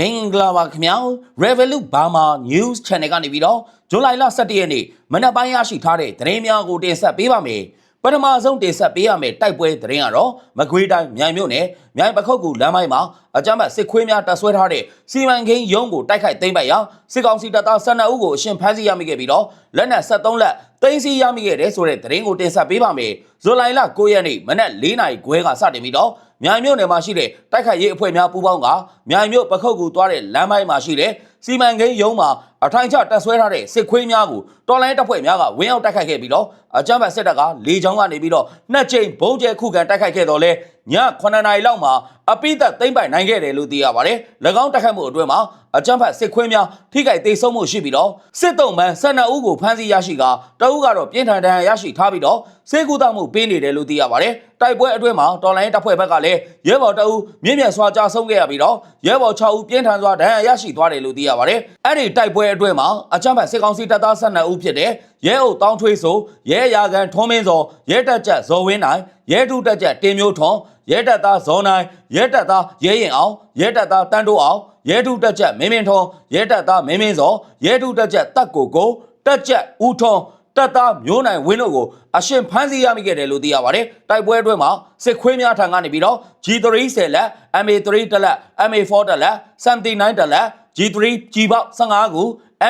မင်္ဂလာပါခင်ဗျာ Revolut Burma News Channel ကနေပြီးတော့ဇွန်လ17ရက်နေ့မနက်ပိုင်းရရှိထားတဲ့သတင်းများကိုတင်ဆက်ပေးပါမယ်ပထမဆုံးတင်ဆက်ပေးရမယ့်တိုက်ပွဲသတင်းကတော့မကွေးတိုင်းမြိုင်မြို့နယ်မြိုင်ပခုတ်ကူလမ်းပိုင်းမှာအကြမ်းဖက်စစ်ခွေးများတပ်ဆွဲထားတဲ့စီမံကိန်းရုံးကိုတိုက်ခိုက်သိမ်းပိုက်ရာစစ်ကောင်စီတပ်သား12ဦးကိုအရှင်ဖမ်းဆီးရမိခဲ့ပြီးတော့လက်နက်73လက်သိမ်းဆီးရမိခဲ့တဲ့ဆိုတဲ့သတင်းကိုတင်ဆက်ပေးပါမယ်ဇွန်လ9ရက်နေ့မနက်4နာရီခွဲကစတင်ပြီးတော့ မြိုင်မြို့နယ်မှာရှိတဲ့တိုက်ခိုက်ရေးအဖွဲ့များပူးပေါင်းကမြိုင်မြို့ပခုတ်ကူသွားတဲ့လမ်းပိုင်းမှာရှိတဲ့စီမံကိန်းရုံးမှာအထိုင်ချတပ်ဆွဲထားတဲ့စစ်ခွေးများကိုတော်လိုင်းတပ်ဖွဲ့များကဝင်းအောင်တိုက်ခိုက်ခဲ့ပြီးတော့အကြမ်းဖက်စစ်တပ်ကလေကြောင်းကနေပြီးတော့နှစ်ကြိမ်ဘုံကျဲခုခံတိုက်ခိုက်ခဲ့တော့လဲည9နာရီလောက်မှာအပိသက်သိမ့်ပိုင်နိုင်ခဲ့တယ်လို့သိရပါတယ်။၎င်းတိုက်ခိုက်မှုအတွင်းမှာ အကြမ်းဖက်စစ်ခွေးများထိခိုက်ဒေဆုံးမှုရှိပြီးတော့စစ်တုံးမှန်12ဦးကိုဖမ်းဆီးရရှိကတအုပ်ကတော့ပြင်းထန်ဒဏ်ရာရရှိထားပြီးတော့စေကူတမှုပေးနေတယ်လို့သိရပါတယ်။တိုက်ပွဲအတွင်းမှာတော်လိုင်းတပ်ဖွဲ့ဘက်ကလည်းရဲဘော်တအုပ်မြင့်မြတ်စွာကြာဆုံးခဲ့ရပြီးတော့ရဲဘော်6ဦးပြင်းထန်စွာဒဏ်ရာရရှိသွားတယ်လို့သိရပါတယ်။အဲ့ဒီတိုက်ပွဲအတွင်းမှာအကြမ်းဖက်စစ်ကောင်စီတပ်သား12ဦးဖြစ်တဲ့ရဲအုပ်တောင်းထွေးဆိုရဲရာကန်ထုံးမင်းစောရဲတက်ကြဇော်ဝင်းနိုင်ရဲထုတက်ကြတင်မျိုးထွန် ရဲတက်သားဇော်နိုင်ရဲတက်သားရဲရင်အောင်ရဲတက်သားတန်းတိုးအောင်ရဲထုတက်ကြမင်းမင်းထွန်ရဲတက်သားမင်းမင်းစောရဲထုတက်ကြတက်ကိုကိုတက်ကြဦးထွန်တပ်သားမျိုးနိုင်ဝင်းတို့ကိုအရှင်ဖမ်းဆီးရမိခဲ့တယ်လို့သိရပါတယ်။တိုက်ပွဲအတွင်းမှာစစ်ခွေးများထံကနေပြီးတော့ G3 10လက် MA3 တစ်လက် MA4 တစ်လက် 79တစ်လက် G3 G ပေါက်15ခု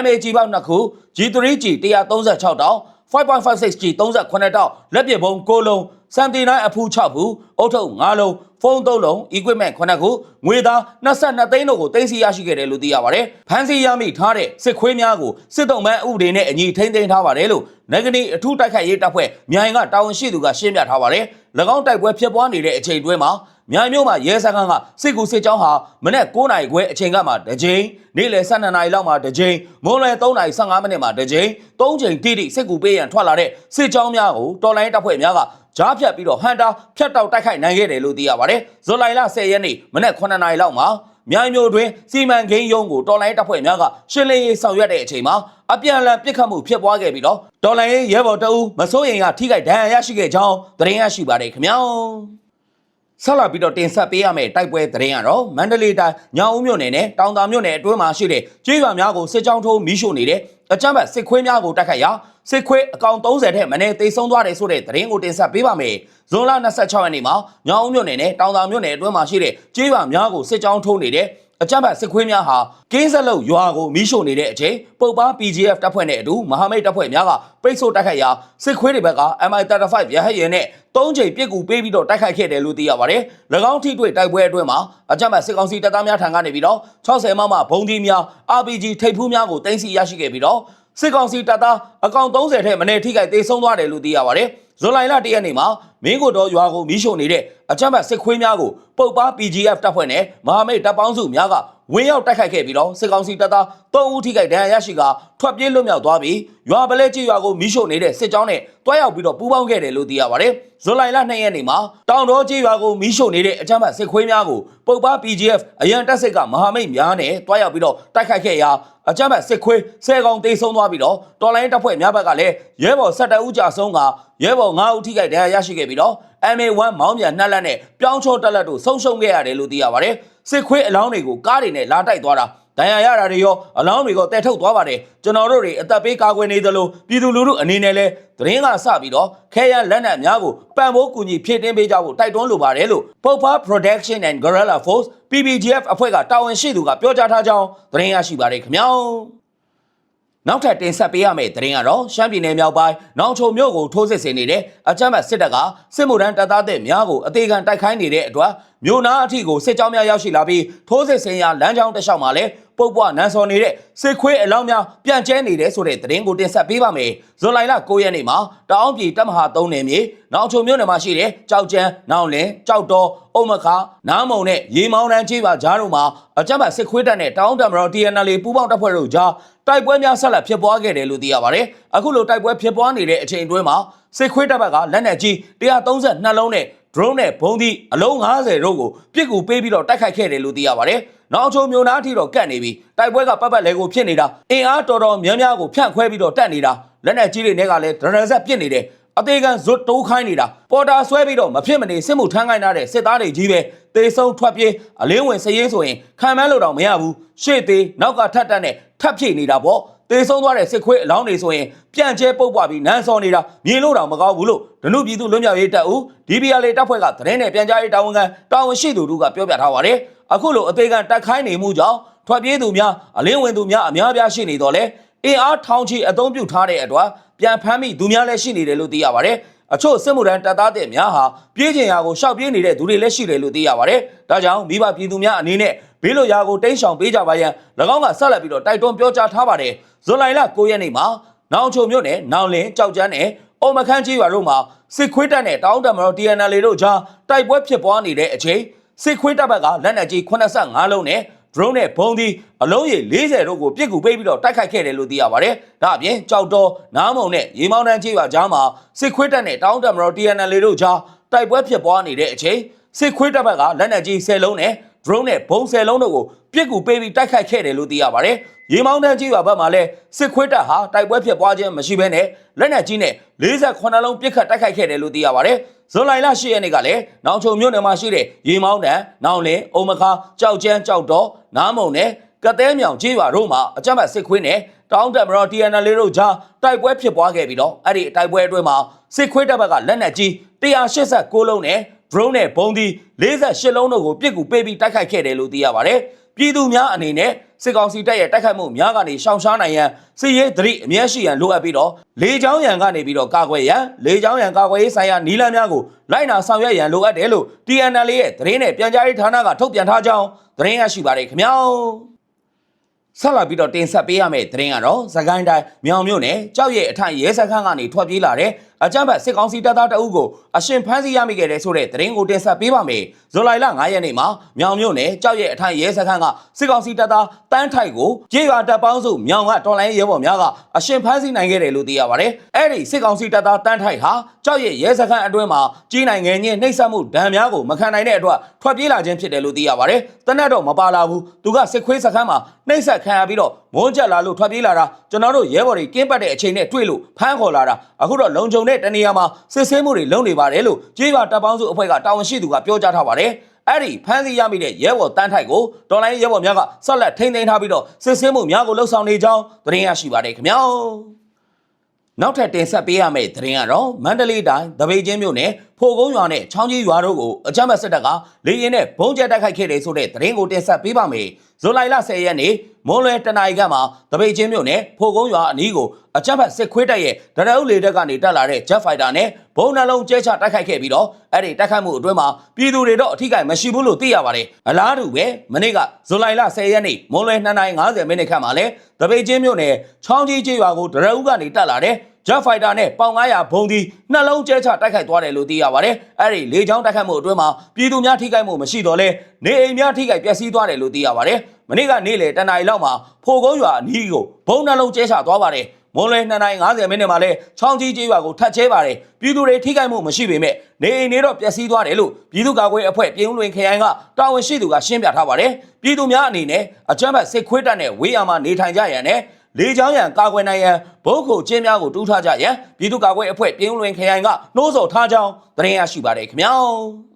MA G ပေါက်2ခု G3 G 136တောင် 5.56G 38တောင်လက်ပစ်ဘုံ6လုံး 79အဖူး6ဘူးအုတ်ထုပ်5လုံးဖုန်း3လုံး equipment 9ခုငွေသား22သိန်းတို့ကိုတင်စီရရှိခဲ့တယ်လို့သိရပါတယ်။ဖမ်းဆီးရမိထားတဲ့စစ်ခွေးများကိုစစ်တုံးမန်းဥပဒေနဲ့အညီထိန်းသိမ်းထားပါတယ်လို့နိုင်ငံရေးအထူးတိုက်ခိုက်ရေးတပ်ဖွဲ့မြိုင်ကတာဝန်ရှိသူကရှင်းပြထားပါတယ်။၎င်းတိုက်ပွဲဖြစ်ပွားနေတဲ့အချိန်တွင်းမှာမြိုင်မြို့မှာရဲစခန်းကစစ်ကူစစ်ကြောင်းဟာမနေ့9နာရီခွဲအချိန်ကမှတစ်ကြိမ်နေ့လယ်12နာရီလောက်မှာတစ်ကြိမ်မွန်းလွယ်3နာရီ15မိနစ်မှာတစ်ကြိမ်3ချိန်တိတိစစ်ကူပေးရန်ထွက်လာတဲ့စစ်ကြောင်းများကိုတော်လိုင်းတပ်ဖွဲ့များက ကြားဖြတ်ပြီးတော့ဟန်တာဖြတ်တောက်တိုက်ခိုက်နိုင်ခဲ့တယ်လို့သိရပါတယ်။ဇွန်လ10ရက်နေ့မနေ့9နာရီလောက်မှာမြိုင်မြို့တွင်စီမံကိန်းရုံးကိုတော်လိုင်းတပ်ဖွဲ့များကရှင်းလင်းရေးဆောင်ရွက်တဲ့အချိန်မှာအပြန်အလှန်ပစ်ခတ်မှုဖြစ်ပွားခဲ့ပြီးတော့တော်လိုင်းရဲဘော်တအူးမစိုးရင်ကထိခိုက်ဒဏ်ရာရရှိခဲ့ကြောင်းသတင်းရရှိပါတယ်ခင်ဗျာ။ဆက်လာပြီးတော့တင်ဆက်ပေးရမယ့်တိုက်ပွဲသတင်းကတော့မန္တလေးတိုင်းညောင်ဦးမြို့နယ်နဲ့တောင်တာမြို့နယ်အတွင်းမှာရှိတဲ့ကျေးရွာများကိုစစ်ကြောင်းထိုးမီးရှို့နေတဲ့ အကြမ်းဖက်စစ်ခွေးများကိုတိုက်ခိုက်ရာစစ်ခွေးအကောင်30ထက်မနည်းတိတ်ဆုံးသွားတယ်ဆိုတဲ့သတင်းကိုတင်ဆက်ပေးပါမယ်။ဇွန်လ26ရက်နေ့မှာညောင်ဦးမြို့နယ်နဲ့တောင်တာမြို့နယ်အတွင်းမှာရှိတဲ့ကျေးရွာများကိုစစ်ကြောင်းထိုးနေတဲ့ အကြမ်းဖက်စစ်ခွေးများဟာကင်းဆက်လုံရွာကိုမီးရှို့နေတဲ့အချိန်ပုတ်ပါ PGF တပ်ဖွဲ့နဲ့အတူမဟာမိတ်တပ်ဖွဲ့များကပိတ်ဆို့တိုက်ခိုက်ရာစစ်ခွေးတွေဘက်က MI35 ရဟတ်ယာဉ်နဲ့သုံးချိန်ပြစ်ကူပေးပြီးတော့တိုက်ခိုက်ခဲ့တယ်လို့သိရပါတယ်။၎င်းထိတွေ့တိုက်ပွဲအတွင်းမှာအကြမ်းဖက်စစ်ကောင်စီတပ်သားများထံကနေပြီးတော့60မမဘုံဒီများ RPG ထိပ်ဖူးများကိုတင်စီရရှိခဲ့ပြီးတော့စစ်ကောင်စီတပ်သားအကောင်30ထက်မနည်းထိခိုက်သေးဆုံးသွားတယ်လို့သိရပါတယ်။ဇွန်လ1ရက်နေ့မှာ မင်းကိုတော်ရွာကိုမီးရှို့နေတဲ့အကြမ်းဖက်စစ်ခွေးများကိုပုတ်ပါ PGF တပ်ဖွဲ့နဲ့မဟာမိတ်တပ်ပေါင်းစုများကဝင်းရောက်တိုက်ခိုက်ခဲ့ပြီးတော့စစ်ကောင်စီတပ်သား3ဦးထိခိုက်ဒဏ်ရာရရှိကထွက်ပြေးလွတ်မြောက်သွားပြီးရွာပလဲကြီးရွာကိုမီးရှို့နေတဲ့စစ်ကြောင်းနဲ့တွားရောက်ပြီးတော့ပူးပေါင်းခဲ့တယ်လို့သိရပါတယ်။ဇွန်လ2ရက်နေ့မှာတောင်တော်ကြီးရွာကိုမီးရှို့နေတဲ့အကြမ်းဖက်စစ်ခွေးများကိုပုတ်ပါ PGF အရန်တပ်စစ်ကမဟာမိတ်များနဲ့တွားရောက်ပြီးတော့တိုက်ခိုက်ခဲ့ရာအကြမ်းဖက်စစ်ခွေးဆယ်ကောင်တေဆုံးသွားပြီးတော့တော်လိုင်းတပ်ဖွဲ့များဘက်ကလည်းရဲဘော်17ဦးကြာဆုံးကရဲဘော်9ဦးထိခိုက်ဒဏ်ရာရရှိခဲ့ပြီးတော့ MA1 မောင်းပြန်နှက်လက်နဲ့ပြောင်းချောတက်လက်တို့ဆုံးရှုံးခဲ့ရတယ်လို့သိရပါတယ်စစ်ခွေးအလောင်းတွေကိုကားတွေနဲ့လာတိုက်သွားတာဒဏ်ရာရတာတွေရောအလောင်းတွေကိုတဲထုတ်သွားပါတယ်ကျွန်တော်တို့တွေအသက်ပေးကာကွယ်နေသလိုပြည်သူလူထုအနေနဲ့လဲသတင်းကစပြီးတော့ခဲရန်လက်နက်များကိုပံ့ပိုးကူညီဖြည့်တင်းပေးကြဖို့တိုက်တွန်းလိုပါတယ်လို့ Popa Production and Guerrilla Force PPGF အဖွဲ့ကတာဝန်ရှိသူကပြောကြားထားကြောင်းသတင်းရရှိပါတယ်ခင်ဗျာ နောက်ထပ်တင်ဆက်ပေးရမယ့်သတင်းကတော့ရှမ်းပြည်နယ်မြောက်ပိုင်းနောင်ချုံမြို့ကိုထိုးစစ်ဆင်နေတဲ့အကြမ်းဖက်စစ်တပ်ကစစ်မှုထမ်းတပ်သားတဲ့များကိုအသေးခံတိုက်ခိုင်းနေတဲ့အတွက်မြို့နာအထိကိုစစ်ကြောင်းများရောက်ရှိလာပြီးထိုးစစ်ဆင်ရာလမ်းကြောင်းတစ်လျှောက်မှာလည်းပုတ်ပွားနန်းစော်နေတဲ့စစ်ခွေးအလောင်းများပြန့်ကျဲနေတယ်ဆိုတဲ့သတင်းကိုတင်ဆက်ပေးပါမယ်။ဇွန်လ9ရက်နေ့မှာတအောင်းပြည်တပ်မဟာ3နယ်မြေနောင်ချုံမြို့နယ်မှာရှိတဲ့ကြောက်ကျန်း၊နောင်လင်း၊ကြောက်တော်၊အုံမခါနားမုံနဲ့ရေမောင်းတန်းကြီးပါကြားတို့မှာအကြမ်းဖက်စစ်ခွေးတပ်နဲ့တောင်းတမတော် TNL ပူးပေါင်းတပ်ဖွဲ့တို့ကြား တိုက်ပွဲများဆက်လက်ဖြစ်ပွားခဲ့တယ်လို့သိရပါတယ်။အခုလိုတိုက်ပွဲဖြစ်ပွားနေတဲ့အချိန်အတွင်းမှာစစ်ခွေးတပ်ဘက်ကလက်နက်ကြီး132လုံးနဲ့ drone နဲ့ဘုံသီးအလုံး90တို့ကိုပြစ်ကူပေးပြီးတော့တိုက်ခိုက်ခဲ့တယ်လို့သိရပါတယ်။နောက်ချုံမျိုးနာအထိတော့ကတ်နေပြီ။တိုက်ပွဲကပတ်ပတ်လဲကိုဖြစ်နေတာ။အင်အားတော်တော်များများကိုဖြန့်ခွဲပြီးတော့တက်နေတာ။လက်နက်ကြီးတွေနဲ့ကလည်းဒရန်ဆက်ပစ်နေတယ်။အသေးကန်ဇွတ်တိုးခိုင်းနေတာပေါ်တာဆွဲပြီးတော့မဖြစ်မနေစစ်မှုထမ်းခိုင်းထားတဲ့စစ်သားတွေကြီးပဲ တေဆုံးထွက်ပြေးအလင်းဝင်စရေးဆိုရင်ခံမန်းလို့တော့မရဘူးရှေ့သေးနောက်ကထပ်တက်နဲ့ထပ်ဖြည့်နေတာပေါ့တေဆုံးသွားတဲ့စစ်ခွေးအလောင်းတွေဆိုရင်ပြန့်ကျဲပုတ်ပွားပြီးနန်းစောနေတာမြင်လို့တော့မကောင်းဘူးလို့ဒနုပြည်သူလွတ်မြောက်ရေးတပ်ဦး DBL တပ်ဖွဲ့ကသတင်းနဲ့ပြန်ကြားရေးတာဝန်ခံတာဝန်ရှိသူတို့ကပြောပြထားပါတယ်အခုလိုအသေးကတက်ခိုင်းနေမှုကြောင့်ထွက်ပြေးသူများအလင်းဝင်သူများအများအပြားရှိနေတော့လေအင်အားထောင်ချီအသုံးပြုထားတဲ့အတွက်ပြန်ဖမ်းမိသူများလည်းရှိနေတယ်လို့သိရပါတယ် အချို့စစ်မှုထမ်းတပ်သားတဲ့များဟာပြေးချင်ရာကိုရှောက်ပြေးနေတဲ့သူတွေလည်းရှိတယ်လို့သိရပါတယ်။ဒါကြောင့်မိဘပြည်သူများအနေနဲ့ဘေးလွတ်ရာကိုတိမ်းရှောင်ပေးကြပါရန်၎င်းကဆက်လက်ပြီးတော့တိုက်တွန်းပြောကြားထားပါတယ်။ဇွန်လလ9ရက်နေ့မှာနောင်ချုံမြို့နယ်နောင်လင်းကြောက်ကျန်းနယ်အုံမခန်းကြီးရွာတို့မှာစစ်ခွေးတပ်နဲ့တောင်းတမတော် TNL တို့ကြားတိုက်ပွဲဖြစ်ပွားနေတဲ့အချိန်စစ်ခွေးတပ်ဘက်ကလက်နက်ကြီး85လုံးနဲ့ drone နဲ့ဘုံဒီအလုံးရေ40တို့ကိုပြစ်ကူပေးပြီးတော့တိုက်ခိုက်ခဲ့တယ်လို့သိရပါတယ်။ဒါအပြင်ကြောက်တော်နားမုံနဲ့ရေမောင်းတန်းကြီးရွာကြားမှာစစ်ခွေးတပ်နဲ့တောင်းတမတော် TNL တို့ကြားတိုက်ပွဲဖြစ်ပွားနေတဲ့အချိန်စစ်ခွေးတပ်ဘက်ကလက်နက်ကြီး10လုံးနဲ့ drone နဲ့ဘုံ10လုံးတို့ကိုပြစ်ကူပေးပြီးတိုက်ခိုက်ခဲ့တယ်လို့သိရပါတယ်။ရေမောင်းတန်းကြီးရွာဘက်မှာလည်းစစ်ခွေးတပ်ဟာတိုက်ပွဲဖြစ်ပွားခြင်းမရှိဘဲနဲ့လက်နက်ကြီးနဲ့48လုံးပစ်ခတ်တိုက်ခိုက်ခဲ့တယ်လို့သိရပါတယ်။ ဇွန်လလ10ရက်နေ့ကလည်းနောင်ချုံမြို့နယ်မှာရှိတဲ့ရေမောင်းတန်း၊နောင်လင်း၊အုံမခါကြောက်ကျန်းကြောက်တော်နားမုံနဲ့ကတဲမြောင်ကြီးရွာတို့မှာအကြမ်းဖက်စစ်ခွေးနဲ့တောင်းတက်မတော် TNL တို့ကြားတိုက်ပွဲဖြစ်ပွားခဲ့ပြီးတော့အဲ့ဒီတိုက်ပွဲအတွင်းမှာစစ်ခွေးတပ်ဘက်ကလက်နက်ကြီး189လုံးနဲ့ drone နဲ့ဘုံဒီ48လုံးတို့ကိုပြစ်ကူပေးပြီးတိုက်ခိုက်ခဲ့တယ်လို့သိရပါတယ်။ပြည်သူများအနေနဲ့ စစ်ကောင်စီတပ်ရဲ့တိုက်ခိုက်မှုများကနေရှောင်ရှားနိုင်ရန်စစ်ရေးသတိအမြဲရှိရန်လိုအပ်ပြီးတော့လေကြောင်းရန်ကနေပြီးတော့ကာကွယ်ရန်လေကြောင်းရန်ကာကွယ်ရေးဆိုင်ရာနီလန်းများကိုလိုက်နာဆောင်ရွက်ရန်လိုအပ်တယ်လို့ TNL ရဲ့သတင်းနဲ့ပြန်ကြားရေးဌာနကထုတ်ပြန်ထားကြောင်းသတင်းရရှိပါတယ်ခင်ဗျာ။ဆက်လာပြီးတော့တင်ဆက်ပေးရမယ့်သတင်းကတော့သခိုင်းတိုင်းမြောင်မြို့နယ်ကြောက်ရဲအထိုင်ရဲစခန်းကနေထွက်ပြေးလာတဲ့ အကြမ်းဖက်စစ်ကောင်စီတပ်သားတအုပ်ကိုအရှင်ဖမ်းဆီးရမိခဲ့တဲ့ဆိုတဲ့သတင်းကိုတင်ဆက်ပေးပါမယ်။ဇူလိုင်လ9ရက်နေ့မှာမြောင်မြို့နယ်ကြောက်ရဲအထိုင်ရဲစခန်းကစစ်ကောင်စီတပ်သားတန်းထိုက်ကိုကြေးရွာတပ်ပေါင်းစုမြောင်ကတော်လိုင်းရဲဘော်များကအရှင်ဖမ်းဆီးနိုင်ခဲ့တယ်လို့သိရပါတယ်။အဲ့ဒီစစ်ကောင်စီတပ်သားတန်းထိုက်ဟာကြောက်ရဲရဲစခန်းအတွင်းမှာကြီးနိုင်ငံချင်းနှိပ်စက်မှုဒဏ်များကိုမခံနိုင်တဲ့အတွက်ထွက်ပြေးလာခြင်းဖြစ်တယ်လို့သိရပါတယ်။တနက်တော့မပါလာဘူး။သူကစစ်ခွေးစခန်းမှာနှိပ်စက်ခံရပြီးတော့မုန်းချက်လာလို့ထွက်ပြေးလာတာကျွန်တော်တို့ရဲဘော်တွေကင်းပတ်တဲ့အချိန်နဲ့တွေ့လို့ဖမ်းခေါ်လာတာအခုတော့လုံခြုံတဲ့တနေရာမှာစစ်ဆေးမှုတွေလုပ်နေပါတယ်လို့ကြေးရွာတပ်ပေါင်းစုအဖွဲ့ကတာဝန်ရှိသူကပြောကြားထားပါတယ်အဲ့ဒီဖမ်းဆီးရမိတဲ့ရဲဘော်တန်းထိုက်ကိုတော်လိုင်းရဲဘော်များကဆက်လက်ထိန်းသိမ်းထားပြီးတော့စစ်ဆေးမှုများကိုလှုပ်ဆောင်နေကြောင်းသတင်းရရှိပါတယ်ခင်ဗျာနောက်ထပ်တင်ဆက်ပေးရမယ့်သတင်းကတော့မန္တလေးတိုင်းတပိတ်ချင်းမြို့နယ်ဖိုကုန်းရွာနဲ့ချောင်းကြီးရွာတို့ကိုအကြမ်းဖက်စစ်တပ်ကလေရင်နဲ့ဘုံကျဲတိုက်ခိုက်ခဲ့တယ်ဆိုတဲ့သတင်းကိုတင်ဆက်ပေးပါမယ်။ဇူလိုင်လ10ရက်နေ့မွန်လွယ်တနင်္လာရီကမှာတပိတ်ချင်းမြို့နယ်ဖိုကုန်းရွာအနီးကို အကြမ်းဖက်စစ်ခွေးတပ်ရဲ့ဒရအုပ်လေတပ်ကနေတက်လာတဲ့ Jet Fighter နဲ့ဘုံနှလုံးကျဲချတိုက်ခိုက်ခဲ့ပြီးတော့အဲ့ဒီတိုက်ခိုက်မှုအတွင်းမှာပြည်သူတွေတော့အထိကိမရှိဘူးလို့သိရပါတယ်။အလားတူပဲမနေ့ကဇူလိုင်လ10ရက်နေ့မွန်လွယ်2:50မိနစ်ခန့်မှာလဲတပိတ်ချင်းမြို့နယ်ချောင်းကြီးကျေးရွာကိုဒရအုပ်ကနေတက်လာတဲ့ Jet Fighter နဲ့ပေါင်900ဘုံဒီနှလုံးကျဲချတိုက်ခိုက်သွားတယ်လို့သိရပါတယ်။အဲ့ဒီလေကြောင်းတိုက်ခိုက်မှုအတွင်းမှာပြည်သူများထိခိုက်မှုမရှိတော့လဲနေအိမ်များထိခိုက်ပျက်စီးသွားတယ်လို့သိရပါတယ်။မနေ့ကနေ့လေတနင်္လာရီလောက်မှာဖိုကုန်းရွာအနီးကိုဘုံနှလုံးကျဲချသွားပါတယ်။ မွန်လွယ်2:50မိနစ်မှာလဲချောင်းကြီးကျေးရွာကိုထပ်ချဲပါတယ်။ပြည်သူတွေထိခိုက်မှုမရှိပေမဲ့နေအိမ်တွေတော့ပျက်စီးသွားတယ်လို့ပြည်သူ့ကာကွယ်အဖွဲ့ပြည်ဦးလွင်ခရိုင်ကတာဝန်ရှိသူကရှင်းပြထားပါတယ်။ပြည်သူများအနေနဲ့အကြမ်းဖက်စစ်ခွေးတပ်နဲ့ဝေးရမှာနေထိုင်ကြရန်နဲ့လေချောင်းရန်ကာကွယ်နိုင်ရန်ဘုတ်ခုကျင်းများကိုတူးထားကြရန်ပြည်သူ့ကာကွယ်အဖွဲ့ပြည်ဦးလွင်ခရိုင်ကနှိုးဆော်ထားကြောင်းသတင်းရရှိပါတယ်ခင်ဗျာ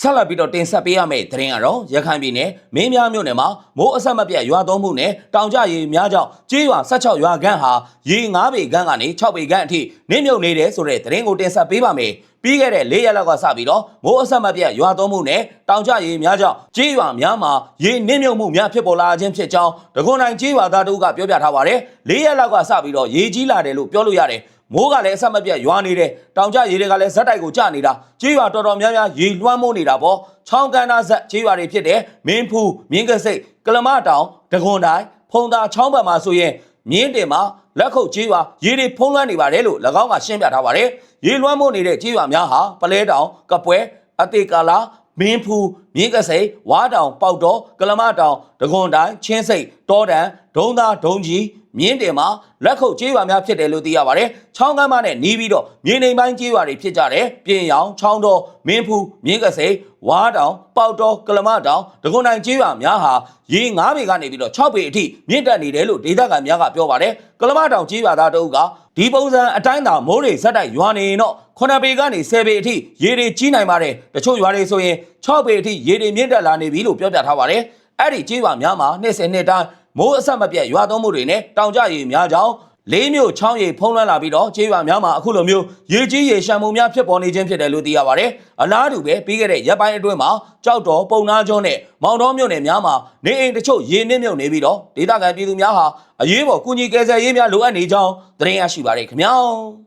ဆက်လက်ပြီးတော့တင်ဆက်ပေးရမယ့်သတင်းကတော့ရခိုင်ပြည်နယ်မင်းများမြို့နယ်မှာမိုးအဆက်မပြတ်ရွာသွန်းမှုနဲ့တောင်ကျရေများကြောင့်ကျေးရွာ16ရွာခန့်ဟာရေ9ပေခန့်ကနေ6ပေခန့်အထိနစ်မြုပ်နေတယ်ဆိုတဲ့သတင်းကိုတင်ဆက်ပေးပါမယ်ပြီးခဲ့တဲ့၄ရက်လောက်ကစပြီးတော့မိုးအဆက်မပြတ်ရွာသွန်းမှုနဲ့တောင်ကျရေများကြောင့်ကျေးရွာများမှာရေနစ်မြုပ်မှုများဖြစ်ပေါ်လာခြင်းဖြစ်ကြောင်းဒဂွန်နိုင်ကျေးရွာသားတို့ကပြောပြထားပါတယ်၄ရက်လောက်ကစပြီးတော့ရေကြီးလာတယ်လို့ပြောလို့ရတယ် မိုးကလည်းအဆက်မပြတ်ရွာနေတယ်တောင်ကျရေတွေကလည်းဇက်တိုက်ကိုကျနေတာကျေးရွာတော်တော်များများရေလွှမ်းမိုးနေတာပေါ့ချောင်းကန်နာဇက်ကျေးရွာတွေဖြစ်တဲ့မင်းဖူးမြင်းကစိတ်ကလမတောင်ဒဂွန်တိုင်းဖုံသာချောင်းဘက်မှာဆိုရင်မြင်းတင်မှာလက်ခုပ်ကျေးရွာရေတွေဖုံးလွှမ်းနေပါတယ်လို့၎င်းကရှင်းပြထားပါတယ်ရေလွှမ်းမိုးနေတဲ့ကျေးရွာများဟာပလဲတောင်ကပွဲအသေးကာလာ မင်းဖူးမြင်းကစိန်ဝါတောင်ပေါက်တော်ကလမတောင်ဒဂွန်တိုင်းချင်းစိတ်တောတန်ဒုံသားဒုံကြီးမြင်းတင်မှာလက်ခုပ်ကျေးရွာများဖြစ်တယ်လို့သိရပါတယ်။ချောင်းကမ်းမနဲ့နီးပြီးတော့မြေနေပိုင်းကျေးရွာတွေဖြစ်ကြတယ်။ပြင်ရောင်ချောင်းတော်မင်းဖူးမြင်းကစိန်ဝါတောင်ပေါက်တော်ကလမတောင်ဒဂွန်တိုင်းကျေးရွာများဟာရေ9ပေကနေပြီးတော့6ပေအထိမြင့်တက်နေတယ်လို့ဒေသခံများကပြောပါတယ်။ကလမတောင်ကျေးရွာသားတို့ကဒီပုံစံအတိုင်းသာမိုးတွေဇက်တိုက်ရွာနေရင်တော့ 9ပေကနေ10ပေအထိရေတွေကြီးနိုင်ပါတယ်တချို့ရွာတွေဆိုရင်6ပေအထိရေတွေမြင့်တက်လာနေပြီလို့ပြောပြထားပါတယ်အဲ့ဒီကျေးရွာများမှာနှစ်စဉ်နှစ်တိုင်းမိုးအဆက်မပြတ်ရွာသွန်းမှုတွေနဲ့တောင်ကျရေများကြောင်းလေးမြို့ချောင်းရီဖုံးလွှမ်းလာပြီးတော့ကျေးရွာများမှာအခုလိုမျိုးရေကြီးရေရှမ်းမှုများဖြစ်ပေါ်နေခြင်းဖြစ်တယ်လို့သိရပါတယ်။အလားတူပဲပြီးခဲ့တဲ့ရက်ပိုင်းအတွင်းမှာကြောက်တော်ပုံနာကျွန်းနဲ့မောင်တော်မြို့နယ်များမှာနေအိမ်တချို့ရေနစ်မြုပ်နေပြီးတော့ဒေသခံပြည်သူများဟာအရေးပေါ်ကုညီကယ်ဆယ်ရေးများလိုအပ်နေကြောင်းသတင်းရရှိပါရခင်ဗျာ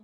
။